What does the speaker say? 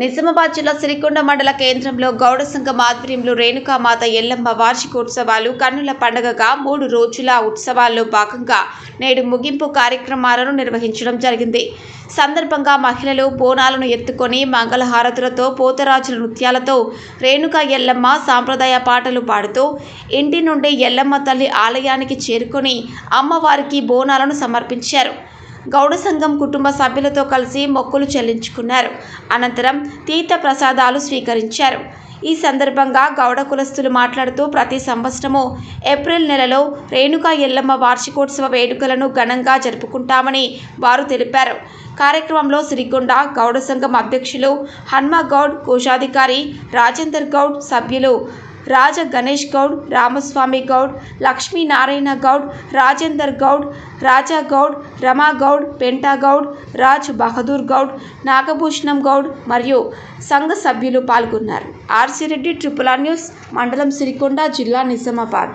నిజామాబాద్ జిల్లా సిరికొండ మండల కేంద్రంలో గౌడ సంఘం ఆధ్వర్యంలో రేణుకామాత ఎల్లమ్మ వార్షికోత్సవాలు కన్నుల పండగగా మూడు రోజుల ఉత్సవాల్లో భాగంగా నేడు ముగింపు కార్యక్రమాలను నిర్వహించడం జరిగింది. సందర్భంగా మహిళలు బోనాలను ఎత్తుకొని మంగళహారతులతో పోతరాజుల నృత్యాలతో రేణుకా ఎల్లమ్మ సాంప్రదాయ పాటలు పాడుతూ ఇంటి నుండి ఎల్లమ్మ తల్లి ఆలయానికి చేరుకొని అమ్మవారికి బోనాలను సమర్పించారు. గౌడ సంఘం కుటుంబ సభ్యులతో కలిసి మొక్కులు చెల్లించుకున్నారు. అనంతరం తీర్థ ప్రసాదాలు స్వీకరించారు. ఈ సందర్భంగా గౌడ కులస్తులు మాట్లాడుతూ ప్రతి సంవత్సరము ఏప్రిల్ నెలలో రేణుకా ఎల్లమ్మ వార్షికోత్సవ వేడుకలను ఘనంగా జరుపుకుంటామని వారు తెలిపారు. కార్యక్రమంలో సిరిగొండ గౌడ సంఘం అధ్యక్షులు హన్మగౌడ్ కోశాధికారి రాజేందర్ గౌడ్ సభ్యులు రాజ గణేష్ గౌడ్ రామస్వామి గౌడ్ లక్ష్మీనారాయణ గౌడ్ రాజేందర్ గౌడ్ రాజా గౌడ్ రమా గౌడ్ పెంటా గౌడ్ రాజ్ బహదూర్ గౌడ్ నాగభూషణం గౌడ్ మరియు సంఘ సభ్యులు పాల్గొన్నారు. RC Reddy triple R news మండలం సిరికొండ జిల్లా నిజామాబాద్.